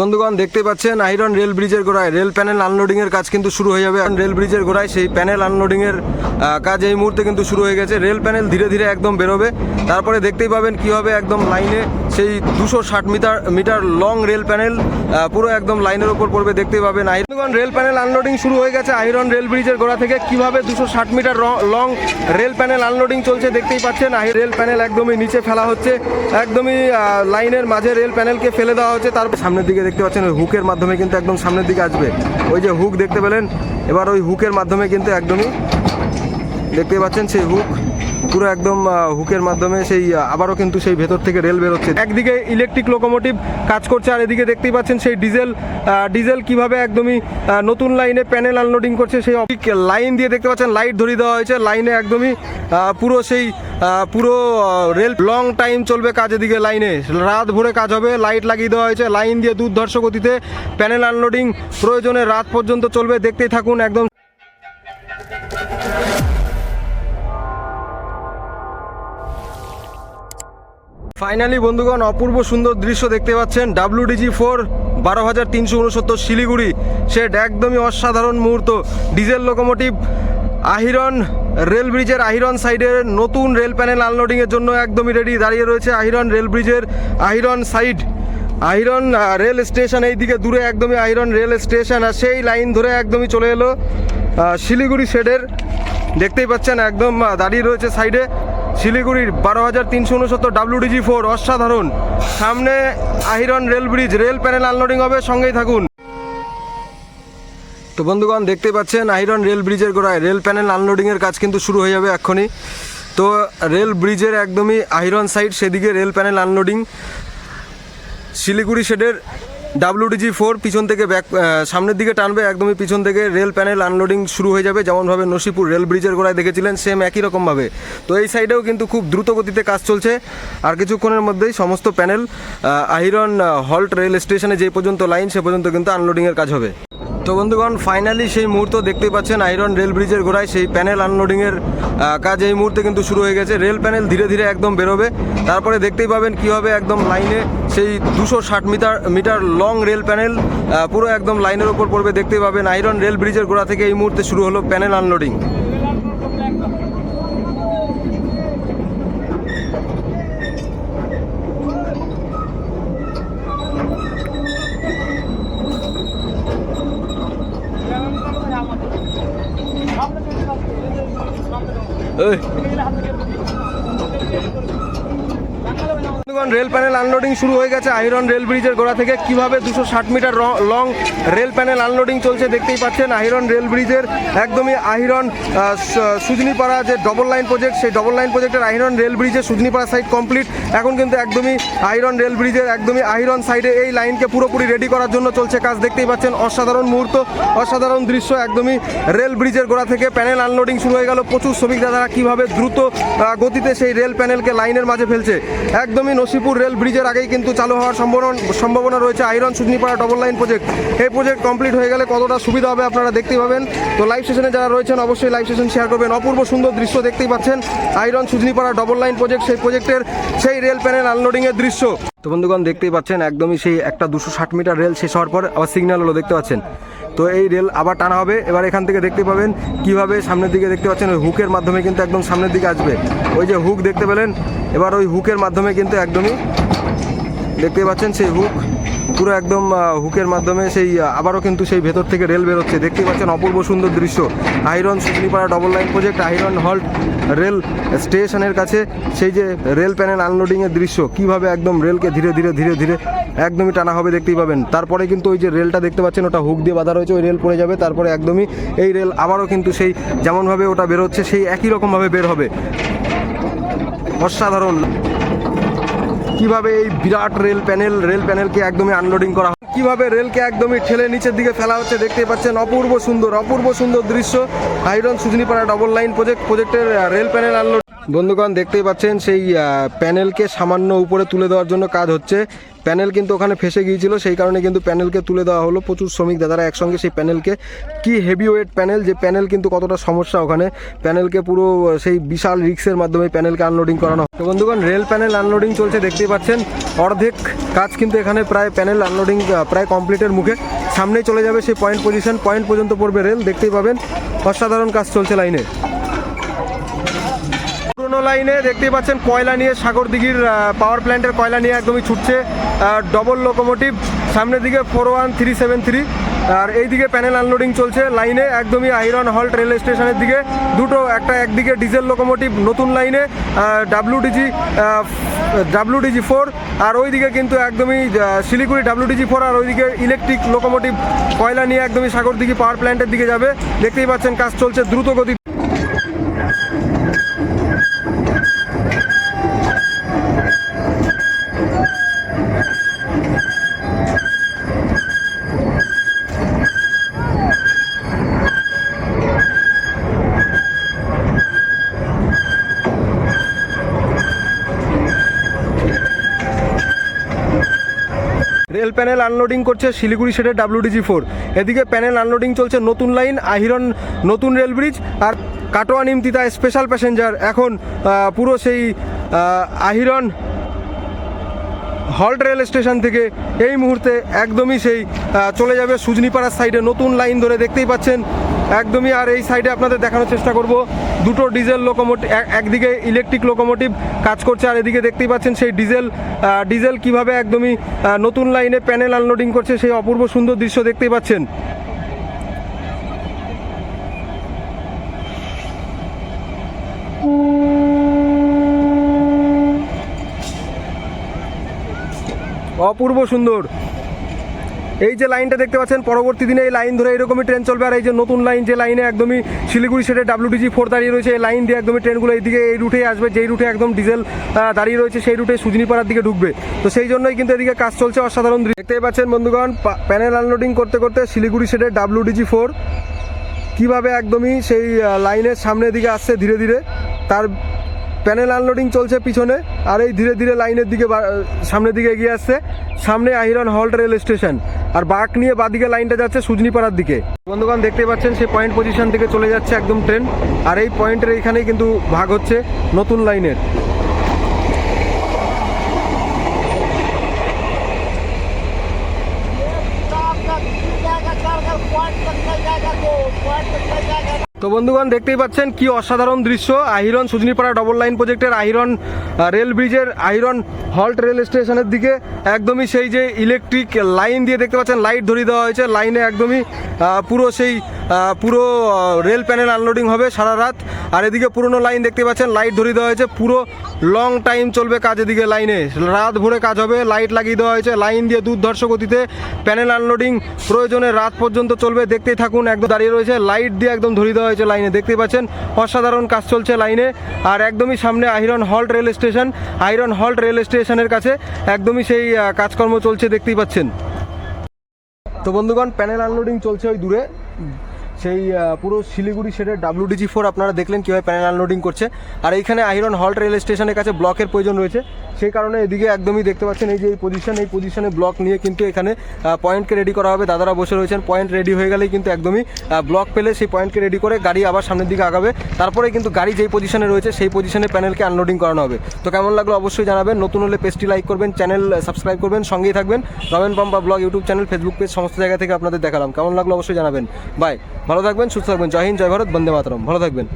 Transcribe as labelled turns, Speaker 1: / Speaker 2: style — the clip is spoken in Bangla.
Speaker 1: বন্ধুগণ, দেখতে পাচ্ছেন আইরন রেল ব্রিজের গোড়ায় রেল প্যানেল আনলোডিং এর কাজ কিন্তু শুরু হয়ে যাবে। রেল ব্রিজের গোড়ায় সেই প্যানেল আনলোডিং এর কাজ এই মুহূর্তে কিন্তু শুরু হয়ে গেছে। রেল প্যানেল ধীরে ধীরে একদম বেরোবে। তারপরে দেখতেই পাবেন কীভাবে একদম লাইনে সেই দুশো ষাট metre metre long rail panel পুরো একদম লাইনের উপর পড়বে, দেখতেই পাবেন। আইরন রেল প্যানেল আনলোডিং শুরু হয়ে গেছে। আইরন রেল ব্রিজের গোড়া থেকে কীভাবে দুশো ষাট metre long rail panel unloading চলছে, দেখতেই পাচ্ছেন। আই রেল প্যানেল একদমই নিচে ফেলা হচ্ছে। একদমই লাইনের মাঝে রেল প্যানেলকে ফেলে দেওয়া হচ্ছে। তারপর সামনের দিকে দেখতে পাচ্ছেন, ওই হুকের মাধ্যমে কিন্তু একদম সামনের দিকে আসবে। ওই যে হুক দেখতে পেলেন, এবার ওই হুকের মাধ্যমে কিন্তু একদমই দেখতে পাচ্ছেন সেই হুক পুরো একদম হুকের মাধ্যমে সেই আবারও কিন্তু সেই ভেতর থেকে রেল বেরোচ্ছে। একদিকে ইলেকট্রিক লোকোমোটিভ কাজ করছে, আর এদিকে দেখতেই পাচ্ছেন সেই ডিজেল ডিজেল কীভাবে একদমই নতুন লাইনে প্যানেল আনলোডিং করছে সেই লাইন দিয়ে দেখতে পাচ্ছেন লাইট ধরিয়ে দেওয়া হয়েছে। লাইনে একদমই পুরো সেই পুরো রেল লং টাইম চলবে কাজ এদিকে লাইনে রাত ভরে কাজ হবে লাইট লাগিয়ে দেওয়া হয়েছে। লাইন দিয়ে দুর্ধর্ষ গতিতে প্যানেল আনলোডিং প্রয়োজনে রাত পর্যন্ত চলবে। দেখতেই থাকুন, একদম ফাইনালি বন্ধুগণ অপূর্ব সুন্দর দৃশ্য দেখতে পাচ্ছেন ডাব্লিউডিজি ফোর বারো হাজার তিনশো উনসত্তর শিলিগুড়ি। সেট একদমই অসাধারণ মুহূর্ত। ডিজেল লোকোমোটিভ আহিরন রেল ব্রিজের আহিরন সাইডের নতুন রেল প্যানেল আনলোডিংয়ের জন্য একদমই রেডি দাঁড়িয়ে রয়েছে আহিরন রেল ব্রিজের আহিরন সাইড। আইরন আহ, রেল স্টেশন এই দিকে দূরে একদমই আইরন রেল স্টেশন আর সেই লাইন ধরে একদমই চলে এলো শিলিগুড়ি শেডের দেখতেই পাচ্ছেন একদম দাঁড়িয়ে রয়েছে সাইডে। শিলিগুড়ির বারো হাজার তিনশো উনসত্তর ডাব্লিউডিজি ফোর অসাধারণ। সামনে Ahiron rail bridge, rail panel unloading হবে, সঙ্গেই থাকুন। তো বন্ধুগণ দেখতে পাচ্ছেন আইরন রেল ব্রিজের গোড়ায় রেল প্যানেল আনলোডিং এর কাজ কিন্তু শুরু হয়ে যাবে এক্ষুনি। তো রেল ব্রিজের একদমই আইরন সাইড, সেদিকে রেল প্যানেল আনলোডিং। শিলিগুড়ি শেডের ডাব্লিউডিজি ফোর পিছন থেকে ব্যাক সামনের দিকে টানবে, একদমই পিছন থেকে রেল প্যানেল আনলোডিং শুরু হয়ে যাবে। যেমনভাবে নসিপুর রেল ব্রিজের গোড়ায় দেখেছিলেন সেম একই রকমভাবে। তো এই সাইডেও কিন্তু খুব দ্রুত গতিতে কাজ চলছে। আর কিছুক্ষণের মধ্যেই সমস্ত প্যানেল আহিরন হল্ট রেল স্টেশনে যে পর্যন্ত লাইন সে পর্যন্ত কিন্তু আনলোডিংয়ের কাজ হবে। তো বন্ধুগণ ফাইনালি সেই মুহূর্ত দেখতে পাচ্ছেন আয়রন রেল ব্রিজের গোড়ায় সেই প্যানেল আনলোডিংয়ের কাজ এই মুহূর্তে কিন্তু শুরু হয়ে গেছে। রেল প্যানেল ধীরে ধীরে একদম বেরোবে। তারপরে দেখতেই পাবেন কী হবে একদম লাইনে সেই দুশো ষাট metre metre long rail panel পুরো একদম লাইনের ওপর পড়বে। দেখতেই পাবেন আয়রন রেল ব্রিজের ঘোড়া থেকে এই মুহূর্তে শুরু হলো প্যানেল আনলোডিং এই বন্ধুগণ, রেল প্যানেল আনলোডিং শুরু হয়ে গেছে আইরন রেল ব্রিজের গোড়া থেকে। কীভাবে দুশো ষাট metre long rail panel unloading চলছে দেখতেই পাচ্ছেন। আইরন রেল ব্রিজের একদমই আহিরন আহ, সুজনিপাড়া যে ডবল লাইন প্রজেক্ট সেই ডবল লাইন প্রজেক্টের আহিরন রেল ব্রিজের সুজনিপাড়া সাইড কমপ্লিট এখন কিন্তু একদমই আইরন রেল ব্রিজের একদমই আহিরন সাইডে এই লাইনকে পুরোপুরি রেডি করার জন্য চলছে কাজ। দেখতেই পাচ্ছেন অসাধারণ মুহূর্ত অসাধারণ দৃশ্য একদমই রেল ব্রিজের গোড়া থেকে। প্যানেল আনলোডিং শুরু হয়ে গেল। প্রচুর শ্রমিক দাদারা কীভাবে দ্রুত গতিতে সেই রেল প্যানেলকে লাইনের মাঝে ফেলছে। একদমই নসিপুর রেল ব্রিজের আগেই কিন্তু চালু হওয়ার সম্ভাবনা সম্ভাবনা রয়েছে। Ahiron Sujnipara double line project এই প্রজেক্ট কমপ্লিট হয়ে গেলে কতটা সুবিধা হবে আপনারা দেখতেই পাবেন। তো লাইভ সেশনে যারা রয়েছেন, অবশ্যই লাইভ সেশন শেয়ার করবেন। অপূর্ব সুন্দর দৃশ্য দেখতেই পাচ্ছেন। Ahiron Sujnipara double line project সেই প্রজেক্টের সেই রেল প্যানেল আনলোডিংয়ের দৃশ্য। তো বন্ধুগণ, দেখতেই পাচ্ছেন, একদমই সেই একটা দুশো ষাট মিটার রেল শেষ হওয়ার পর আবার সিগন্যাল হলো, দেখতে পাচ্ছেন। তো এই রেল আবার টানা হবে। এবার এখান থেকে দেখতে পাবেন কীভাবে সামনের দিকে দেখতে পাচ্ছেন, ওই হুকের মাধ্যমে কিন্তু একদম সামনের দিকে আসবে। ওই যে হুক দেখতে পেলেন, এবার ওই হুকের মাধ্যমে কিন্তু একদমই দেখতে পাচ্ছেন সেই হুক। পুরো একদম হুকের মাধ্যমে সেই আবারও কিন্তু সেই ভেতর থেকে রেল বেরোচ্ছে। দেখতে পাচ্ছেন অপূর্ব সুন্দর দৃশ্য। Ahiron Sujnipara double line project Ahiron halt rail স্টেশনের কাছে। সেই যে রেল প্যানেল আনলোডিংয়ের দৃশ্য, কীভাবে একদম রেলকে ধীরে ধীরে ধীরে ধীরে একদমই টানা হবে, দেখতেই পাবেন। তারপরে কিন্তু ওই যে রেলটা দেখতে পাচ্ছেন, ওটা হুক দিয়ে বাঁধা রয়েছে, ওই রেল পড়ে যাবে, তারপরে একদমই এই রেল আবারও কিন্তু সেই যেমনভাবে ওটা বেরোচ্ছে, সেই একই রকমভাবে বের হবে। অসাধারণ। কীভাবে এই বিরাট রেল প্যানেল, রেল প্যানেলকে একদমই আনলোডিং করা কীভাবে রেলকে একদমই ঠেলে নিচের দিকে ফেলা হচ্ছে, দেখতেই পাচ্ছেন, অপূর্ব সুন্দর অপূর্ব সুন্দর দৃশ্য। Ahiron Sujnipara double line project প্রজেক্টের রেল প্যানেল আনলোড বন্ধুগণ, দেখতেই পাচ্ছেন, সেই প্যানেলকে সামান্য উপরে তুলে দেওয়ার জন্য কাজ হচ্ছে। প্যানেল কিন্তু ওখানে ফেসে গিয়েছিল, সেই কারণে কিন্তু প্যানেলকে তুলে দেওয়া হলো। প্রচুর শ্রমিক দাদারা একসঙ্গে সেই প্যানেলকে। কি হেভি ওয়েট প্যানেল, যে প্যানেল কিন্তু কতটা সমস্যা ওখানে। প্যানেলকে পুরো, সেই বিশাল রিক্সের মাধ্যমে প্যানেলকে আনলোডিং করানো। তো বন্ধুগণ রেল প্যানেল আনলোডিং চলছে, দেখতেই পাচ্ছেন। অর্ধেক কাজ কিন্তু এখানে প্রায় প্যানেল আনলোডিং প্রায় কমপ্লিটের মুখে। সামনেই চলে যাবে সেই পয়েন্ট পজিশন পয়েন্ট পর্যন্ত পড়বে রেল দেখতেই পাবেন। অসাধারণ কাজ চলছে লাইনে পুরোনো লাইনে দেখতেই পাচ্ছেন কয়লা নিয়ে সাগরদিঘির পাওয়ার প্ল্যান্টের কয়লা নিয়ে একদমই ছুটছে ডবল লোকোমোটিভ সামনের দিকে four one three seven three আর এইদিকে প্যানেল আনলোডিং চলছে, লাইনে একদমই আইরন হল্ট রেল স্টেশনের দিকে, দুটো একটা একদিকে ডিজেল লোকোমোটিভ নতুন লাইনে ডাব্লিউডিজি ডাব্লিউডিজি ফোর আর ওইদিকে কিন্তু একদমই শিলিগুড়ি ডাব্লিউডিজি ফোর আর ওইদিকে ইলেকট্রিক লোকোমোটিভ কয়লা নিয়ে একদমই সাগরদিঘি পাওয়ার প্ল্যান্টের দিকে যাবে। দেখতেই পাচ্ছেন কাজ চলছে দ্রুত গতি রেল প্যানেল আনলোডিং করছে শিলিগুড়ি সেটের ডাব্লিউডিজি ফোর। এদিকে প্যানেল আনলোডিং চলছে নতুন লাইন, আহিরন নতুন রেল ব্রিজ আর কাটোয়া নিমতিতা স্পেশাল প্যাসেঞ্জার এখন পুরো সেই আহিরন হল্ট রেল স্টেশন থেকে এই মুহূর্তে একদমই সেই চলে যাবে সুজনিপাড়ার সাইডে নতুন লাইন ধরে দেখতেই পাচ্ছেন একদমই আর এই সাইডে আপনাদের দেখানোর চেষ্টা করব। দুটো ডিজেল লোকোমোটিভ একদিকে ইলেকট্রিক লোকোমোটিভ কাজ করছে, আর এদিকে দেখতেই পাচ্ছেন সেই ডিজেল ডিজেল কীভাবে একদমই নতুন লাইনে প্যানেল আনলোডিং করছে, সেই অপূর্ব সুন্দর দৃশ্য দেখতেই পাচ্ছেন। অপূর্ব সুন্দর। এই যে লাইনটা দেখতে পাচ্ছেন, পরবর্তী দিনে এই লাইন ধরে এরকমই ট্রেন চলবে। আর এই যে নতুন লাইন যে লাইনে একদমই শিলিগুড়ি সেটে ডাব্লিউডিজি ফোর দাঁড়িয়ে রয়েছে, এই লাইন দিয়ে একদমই ট্রেনগুলো এইদিকে এই রুটেই আসবে। যেই রুটে একদম ডিজেল দাঁড়িয়ে রয়েছে, সেই রুটে সুজনিপাড়ার দিকে ঢুকবে। তো সেই জন্যই কিন্তু এদিকে কাজ চলছে অসাধারণ দেখতেই পাচ্ছেন বন্ধুগণ প্যানেল আনলোডিং করতে করতে শিলিগুড়ি সেটের ডাব্লিউডিজি ফোর কীভাবে একদমই সেই লাইনের সামনের দিকে আসছে ধীরে ধীরে, তার প্যানেল আনলোডিং চলছে পিছনে, আর এই ধীরে ধীরে লাইনের দিকে সামনের দিকে এগিয়ে আসছে। সামনে আহিরন হল্ট রেল স্টেশন। আর বাঁক নিয়ে বাদিকে লাইনটা যাচ্ছে সুজনিপাড়ার দিকে বন্ধুগণ দেখতে পাচ্ছেন সে পয়েন্ট পজিশন থেকে চলে যাচ্ছে একদম ট্রেন আর এই পয়েন্টের এখানেই কিন্তু ভাগ হচ্ছে নতুন লাইনের
Speaker 2: পয়েন্ট
Speaker 1: তো বন্ধুগণ, দেখতেই পাচ্ছেন কি অসাধারণ দৃশ্য। আহিরন সুজনিপাড়া ডবল লাইন প্রজেক্টের আহিরন রেল ব্রিজের আহিরন হল্ট রেল স্টেশনের দিকে একদমই সেই যে ইলেকট্রিক লাইন দিয়ে দেখতে পাচ্ছেন লাইট ধরিয়ে দেওয়া হয়েছে। লাইনে একদমই পুরো সেই পুরো রেল প্যানেল আনলোডিং হবে সারা রাত। আর এদিকে পুরনো লাইন দেখতে পাচ্ছেন লাইট ধরিয়ে দেওয়া হয়েছে। পুরো লং টাইম চলবে কাজ এদিকে লাইনে রাত ভরে কাজ হবে লাইট লাগিয়ে দেওয়া হয়েছে। লাইন দিয়ে দুর্ধর্ষ গতিতে প্যানেল আনলোডিং প্রয়োজনে রাত পর্যন্ত চলবে। দেখতেই থাকুন, একদম দাঁড়িয়ে রয়েছে। লাইট দিয়ে একদম ধরিয়ে দেওয়া হয়েছে লাইনে দেখতে পাচ্ছেন, অসাধারণ কাজ চলছে লাইনে আর একদমই সামনে Ahiron halt rail station Ahiron halt rail স্টেশনের কাছে একদমই সেই কাজকর্ম চলছে, দেখতেই পাচ্ছেন। তো বন্ধুগণ প্যানেল আনলোডিং চলছে ওই দূরে। সেই পুরো শিলিগুড়ি সেটের ডাব্লিউডিজি ফোর আপনারা দেখলেন কীভাবে প্যানেল আনলোডিং করছে। আর এইখানে আহিরন হল্ট রেল স্টেশনের কাছে ব্লকের প্রয়োজন রয়েছে। সেই কারণে এদিকে একদমই দেখতে পাচ্ছেন এই যে এই পজিশন এই পজিশনে ব্লক নিয়ে কিন্তু এখানে পয়েন্টকে রেডি করা হবে। দাদারা বসে রয়েছেন পয়েন্ট রেডি হয়ে গেলেই কিন্তু একদমই ব্লক পেলে সেই পয়েন্টকে রেডি করে গাড়ি আবার সামনের দিকে আগাবে। তারপরে কিন্তু গাড়ি যেই পজিশনে রয়েছে, সেই পজিশনে প্যানেলকে আনলোডিং করানো হবে। তো কেমন লাগল অবশ্যই জানাবেন। নতুন হলে পেজটি লাইক করবেন চ্যানেল সাবস্ক্রাইব করবেন, সঙ্গেই থাকবেন। Ramen Pampa blog YouTube channel Facebook page সমস্ত জায়গা থেকে আপনাদের দেখালাম। কেমন লাগল অবশ্যই জানাবেন। বাই ভালো থাকবেন সুস্থ থাকবেন। জয় হিন্দ জয় ভারত বন্দে মাতরম। ভালো থাকবেন।